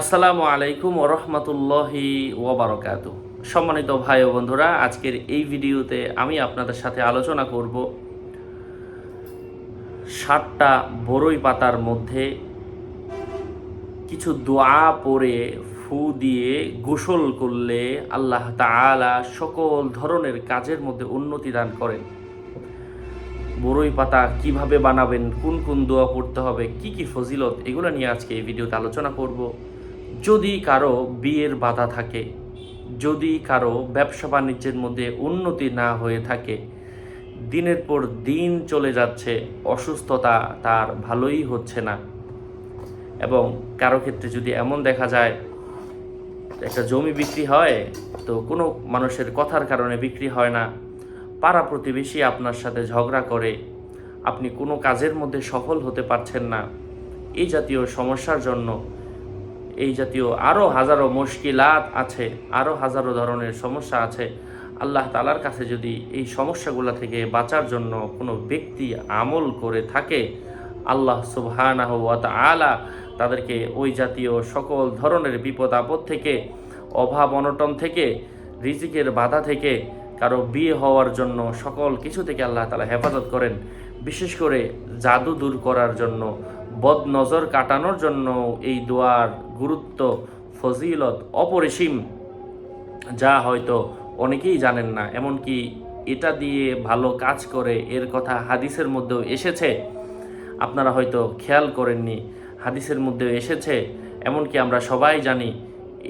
আসসালামু আলাইকুম ওরহমতুল্লাহি ওবরকাত সম্মানিত ভাই ও বন্ধুরা, আজকের এই ভিডিওতে আমি আপনাদের সাথে আলোচনা করব সাতটা বড়ই পাতার মধ্যে কিছু দোয়া পরে ফু দিয়ে গোসল করলে আল্লাহ তাআলা সকল ধরনের কাজের মধ্যে উন্নতি দান করেন। বড়ই পাতা কীভাবে বানাবেন, কোন কোন দোয়া পড়তে হবে, কি কি ফজিলত, এগুলো নিয়ে আজকে এই ভিডিওতে আলোচনা করব। যদি কারও বিয়ের বাধা থাকে, যদি কারও ব্যবসা বাণিজ্যের মধ্যে উন্নতি না হয়ে থাকে, দিনের পর দিন চলে যাচ্ছে, অসুস্থতা তার ভালোই হচ্ছে না। এবং কারও ক্ষেত্রে যদি এমন দেখা যায়, একটা জমি বিক্রি হয়, তো কোনো মানুষের কথার কারণে বিক্রি হয় না। পাড়া প্রতিবেশী আপনার সাথে ঝগড়া করে, আপনি কোনো কাজের মধ্যে সফল হতে পারছেন না। এই জাতীয় সমস্যার জন্য এই জাতীয় আরও হাজারো মুশকিলাত আছে আরও হাজারো ধরনের সমস্যা আছে। আল্লাহ তালার কাছে যদি এই সমস্যাগুলো থেকে বাঁচার জন্য কোনো ব্যক্তি আমল করে থাকে, আল্লাহ সুবহানাহ তাআলা তাদেরকে ওই জাতীয় সকল ধরনের বিপদ আপদ থেকে, অভাব অনটন থেকে, রিজিকের বাধা থেকে, কারও বিয়ে হওয়ার জন্য সকল কিছু থেকে আল্লাহ তালা হেফাজত করেন। বিশেষ করে জাদু দূর করার জন্য বদ নজর কাটানোর জন্য এই দোয়ার গুরুত্ব, ফজিলত অপরিসীম, যা হয়তো অনেকেই জানেন না। এমনকি এটা দিয়ে ভালো কাজ করে এর কথা হাদিসের মধ্যেও এসেছে। আপনারা হয়তো খেয়াল করেননি, হাদিসের মধ্যেও এসেছে। এমনকি আমরা সবাই জানি,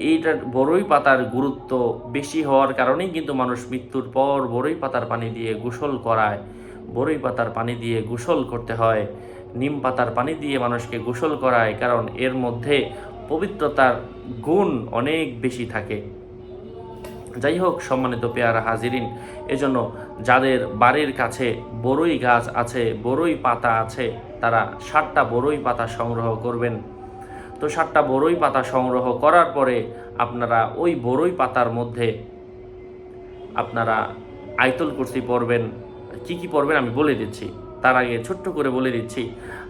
এইটার বড়ই পাতার গুরুত্ব বেশি হওয়ার কারণেই কিন্তু মানুষ মৃত্যুর পর বড়ই পাতার পানি দিয়ে গোসল করায়। বড়ই পাতার পানি দিয়ে গোসল করতে হয়। নিম পাতার পানি দিয়ে মানুষকে গোসল করায়, কারণ এর মধ্যে পবিত্রতার গুণ অনেক বেশি থাকে। যাই হোক, সম্মানিত পেয়ারা হাজিরিন, এজন্য যাদের বাড়ির কাছে বড়ই গাছ আছে বড়ই পাতা আছে, তারা ষাটটা বড়ই পাতা সংগ্রহ করবেন। তো ষাটটা বড়ই পাতা সংগ্রহ করার পরে আপনারা ওই বড়ই পাতার মধ্যে আপনারা আয়তল কুর্সি পড়বেন। কি কি পড়বেন আমি বলে দিচ্ছি। তার আগে ছোট্ট করে বলে দিচ্ছি,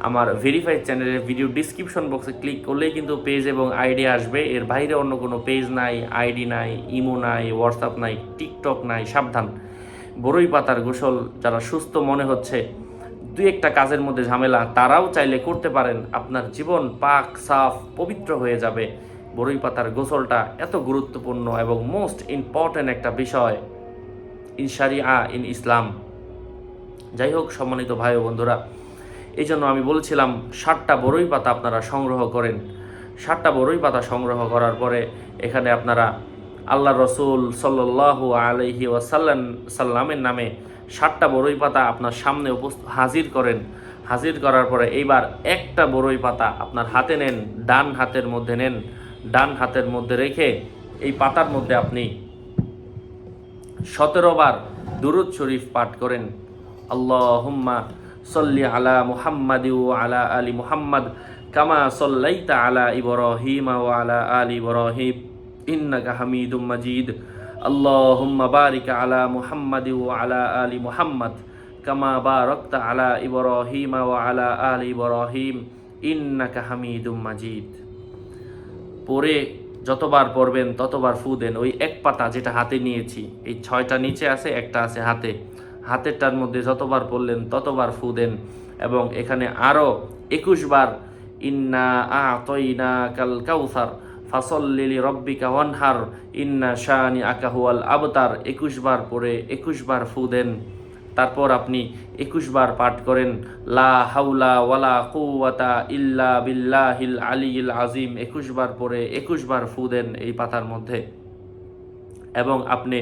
আমার ভেরিফাইড চ্যানেলের ভিডিও ডিসক্রিপশন বক্সে ক্লিক করলেই কিন্তু পেজ এবং আইডি আসবে। এর বাইরে অন্য কোনো পেজ নাই আইডি নাই ইমো নাই হোয়াটসঅ্যাপ নাই টিকটক নাই, সাবধান। বড়ই পাতার গোসল, যারা সুস্থ মনে হচ্ছে দু একটা কাজের মধ্যে ঝামেলা, তারাও চাইলে করতে পারেন। আপনার জীবন পাক, সাফ, পবিত্র হয়ে যাবে। বড়ই পাতার গোসলটা এত গুরুত্বপূর্ণ এবং মোস্ট ইম্পর্ট্যান্ট একটা বিষয়, ইন আ ইন ইসলাম। যাই হোক, সম্মানিত ভাই ও বন্ধুরা এই জন্য আমি বলছিলাম ষাটটা বড়ই পাতা আপনারা সংগ্রহ করেন। ষাটটা বড়ই পাতা সংগ্রহ করার পরে এখানে আপনারা আল্লাহ রসুল সাল্লাহ আলহি ওয়াসাল্লাম, সাল্লামের নামে ষাটটা বড়ই পাতা আপনার সামনে হাজির করেন। হাজির করার পরে এইবার একটা বড়ই পাতা আপনার হাতে নেন, ডান হাতের মধ্যে নেন, ডান হাতের মধ্যে রেখে এই পাতার মধ্যে আপনি সতেরো বার দুরুদ শরীফ পাঠ করেন। আল্লাহুম্মা সল্লি আলা মুহাম্মাদি আলা আলি মুহাম্মদ কামা সল্লাইতা আলা ইব্রাহিম ও আলা আলি ইব্রাহিম ইন্নাকা হামিদুম মাজিদ। আল্লাহুম্মা বারিক আলা মুহাম্মাদি ও আলা আলি মুহাম্মদ কামা বারাকতা আলা ইব্রাহিম ও আলা আলি ইব্রাহিম ইন্নাকা হামিদুম মাজিদ। পরে যতবার পড়বেন ততবার ফু দেন। ওই এক পাতা যেটা হাতে নিয়েছি, এই ছয়টা নিচে আছে, একটা আছে হাতে। হাতেরটার মধ্যে যতবার পড়লেন, ততবার ফু দেন এবং এখানে আরও একুশ বার ইন্না আ তৈনা কাল কাউসার ফাসল্লিলি রব্বিকা ওয়ানহার, ইন্না শাহানি আকাহুয়াল আবতার। একুশ বার পরে একুশ বার ফু দেন। তারপর আপনি একুশ বার পাঠ করেন, লা হাউলা ওয়ালা কুওয়াতা ইল্লা বিল্লাহিল আলিল আজিম একুশ বার পরে একুশ বার ফু দেন এই পাতার মধ্যে। এবং আপনি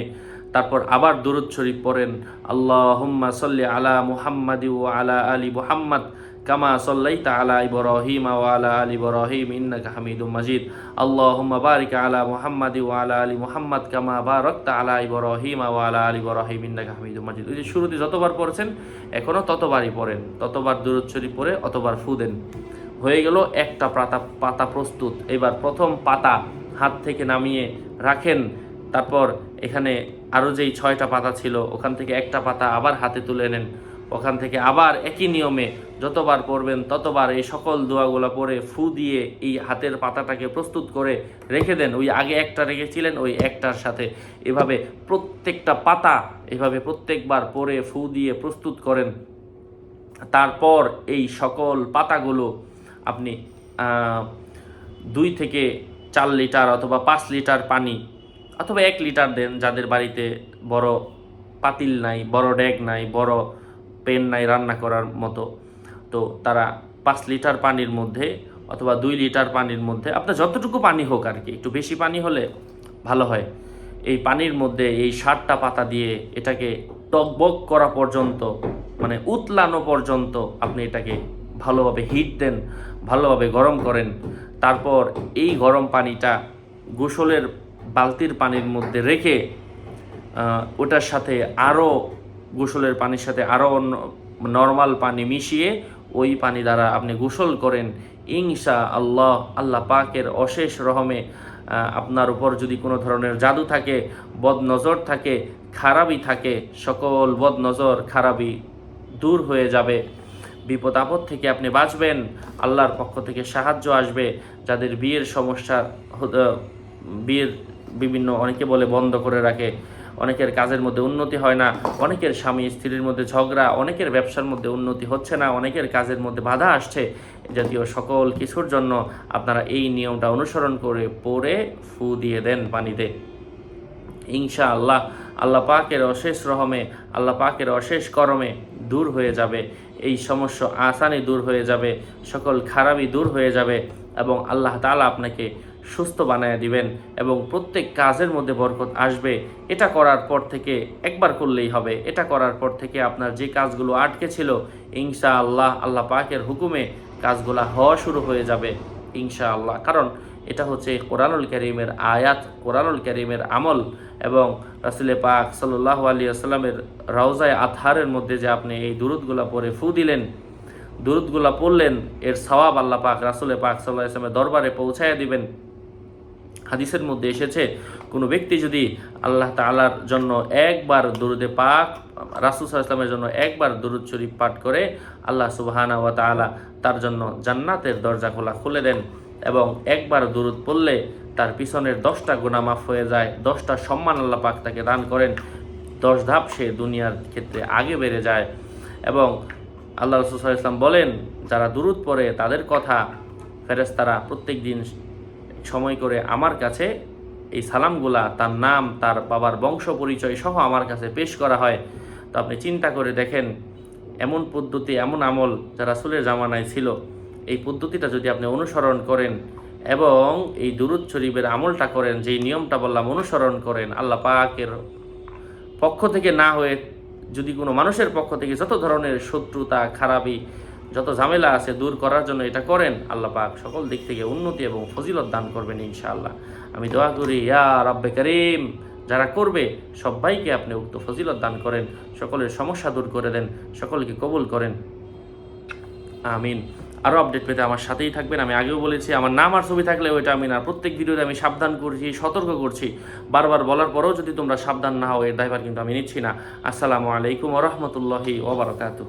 তারপর আবার দুরুদ শরীফ পড়েন, আল্লাহুম্মা সল্লি আলা মুহাম্মাদি ও আলা আলি মুহাম্মদ কামা সল্লাইতা আলা ইব্রাহিম ওয়া আলা আলি ইব্রাহিম ইন্নাকা হামিদুম মাজিদ। আল্লাহুম্মা বারিক আলা মুহাম্মাদি ওয়া আলা আলি মুহাম্মদ কামা বারাকতা আলা ইব্রাহিম ওয়া আলা আলি ইব্রাহিম ইন্নাকা হামিদুম মাজিদ। ওই যে শুরুতে যতবার পড়ছেন এখনও ততবারই পড়েন। ততবার দুরুদ শরীফ পড়ে, অতবার ফু দেন। হয়ে গেল একটা পাতা পাতা প্রস্তুত। এবার প্রথম পাতা হাত থেকে নামিয়ে রাখেন। তারপর এখানে আরও যেই ছয়টা পাতা ছিল, ওখান থেকে একটা পাতা আবার হাতে তুলে নেন। ওখান থেকে আবার একই নিয়মে যতবার পড়বেন ততবার এই সকল দোয়াগুলো পরে ফু দিয়ে এই হাতের পাতাটাকে প্রস্তুত করে রেখে দেন। ওই আগে একটা রেখেছিলেন, ওই একটার সাথে। এভাবে প্রত্যেকটা পাতা এভাবে প্রত্যেকবার পরে ফু দিয়ে প্রস্তুত করেন। তারপর এই সকল পাতাগুলো আপনি দুই থেকে চার লিটার অথবা পাঁচ লিটার পানি অথবা এক লিটার দেন, যাদের বাড়িতে বড় পাতিল নাই, বড় ড্যাগ নাই, বড় পেন নাই রান্না করার মতো, তো তারা পাঁচ লিটার পানির মধ্যে অথবা দুই লিটার পানির মধ্যে, আপনার যতটুকু পানি হোক আর কি, একটু বেশি পানি হলে ভালো হয়। এই পানির মধ্যে এই সারটা পাতা দিয়ে এটাকে টকবক করা পর্যন্ত মানে উতলানো পর্যন্ত আপনি এটাকে ভালোভাবে হিট দেন, ভালোভাবে গরম করেন। তারপর এই গরম পানিটা গোসলের বালতির পানির মধ্যে রেখে ওটার সাথে আরও গোসলের পানির সাথে আরও নর্মাল পানি মিশিয়ে ওই পানি দ্বারা আপনি গোসল করেন। ইনশা আল্লাহ আল্লাহ পাকের অশেষ রহমে আপনার উপর যদি কোনো ধরনের জাদু থাকে বদ নজর থাকে, খারাপই থাকে, সকল বদ নজর খারাপই দূর হয়ে যাবে। বিপদ আপদ থেকে আপনি বাঁচবেন, আল্লাহর পক্ষ থেকে সাহায্য আসবে। যাদের বিয়ের সমস্যা বিয়ের বিভিন্ন অনেকে বলে বন্ধ করে রাখে, অনেকের কাজের মধ্যে উন্নতি হয় না, অনেকের স্বামী স্ত্রীর মধ্যে ঝগড়া, অনেকের ব্যবসার মধ্যে উন্নতি হচ্ছে না, অনেকের কাজের মধ্যে বাধা আসছে। জাতীয় সকল কিছুর জন্য আপনারা এই নিয়মটা অনুসরণ করে পরে ফু দিয়ে দেন পানিতে। ইনশা আল্লাহ আল্লাহ পাকের অশেষ রহমে, আল্লাহ পাকের অশেষ করমে দূর হয়ে যাবে। এই সমস্যা আসানি দূর হয়ে যাবে, সকল খারাপই দূর হয়ে যাবে এবং আল্লাহ তাআলা আপনাকে সুস্থ বানায় দিবেন এবং প্রত্যেক কাজের মধ্যে বরকত আসবে। এটা করার পর থেকে একবার করলেই হবে। এটা করার পর থেকে আপনার যে কাজগুলো আটকে ছিল ইনশা আল্লাহ আল্লাহ পাকের হুকুমে কাজগুলা হওয়া শুরু হয়ে যাবে ইনশা আল্লাহ কারণ এটা হচ্ছে কোরআনুল করিমের আয়াত, কোরআনুল করিমের আমল এবং রাসুলে পাক সাল্লাহ আলী আসসালামের রওজায় আতহারের মধ্যে যে আপনি এই দুরুদগুলা পরে ফু দিলেন, দুরুদগুলা পড়লেন, এর সওয়াব আল্লাহ পাক রাসুলে পাক সাল্লাহ ইসলামের দরবারে পৌঁছায় দিবেন। হাদিসের মধ্যে এসেছে, কোনো ব্যক্তি যদি আল্লাহ তালার জন্য একবার দুরুদে পাক, রাসুল ইসলামের জন্য একবার দুরুদ শরীফ পাঠ করে, আল্লাহ সুবহানা ওয়া তাআলা তার জন্য জান্নাতের দরজা খোলা খুলে দেন এবং একবার দুরুদ পড়লে তার পিছনের দশটা গুণা মাফ হয়ে যায়, দশটা সম্মান আল্লাহ পাক তাকে দান করেন, দশ ধাপ সে দুনিয়ার ক্ষেত্রে আগে বেড়ে যায় এবং আল্লাহ রসুল ইসলাম বলেন, যারা দুরুদ পড়ে তাদের কথা ফেরেস্তারা প্রত্যেক দিন সময় করে আমার কাছে এই সালামগুলা, তার নাম, তার বাবার বংশ পরিচয় সহ আমার কাছে পেশ করা হয়। তো আপনি চিন্তা করে দেখেন, এমন পদ্ধতি, এমন আমল যা রাসুলের জামানায় ছিল, এই পদ্ধতিটা যদি আপনি অনুসরণ করেন এবং এই দুরুদ শরীফের আমলটা করেন, যেই নিয়মটা বললাম, অনুসরণ করেন, আল্লাহ পাকের পক্ষ থেকে না হয়ে যদি কোনো মানুষের পক্ষ থেকে যত ধরনের শত্রুতা খারাপি যত ঝামেলা আছে দূর করার জন্য এটা করেন, আল্লাহ পাক সকল দিক থেকে উন্নতি এবং ফজিলত দান করবেন ইনশাআল্লাহ। আমি দোয়া করি, ইয়া রব্বে করিম, যারা করবে, সবাইকে আপনি উক্ত ফজিলত দান করেন, সকলের সমস্যা দূর করে দেন, সকলকে কবুল করেন। আমিন। আরও আপডেট পেতে আমার সাথেই থাকবেন। আমি আগেও বলেছি, আমার নাম আর ছবি থাকলে ওইটা আমি না, প্রত্যেক ভিডিওতে আমি সাবধান করছি, সতর্ক করছি। বারবার বলার পরেও যদি তোমরা সাবধান না হও, এর দায়ভার কিন্তু আমি নিচ্ছি না। আসসালামু আলাইকুম রহমতুল্লাহি ওবরাকাতু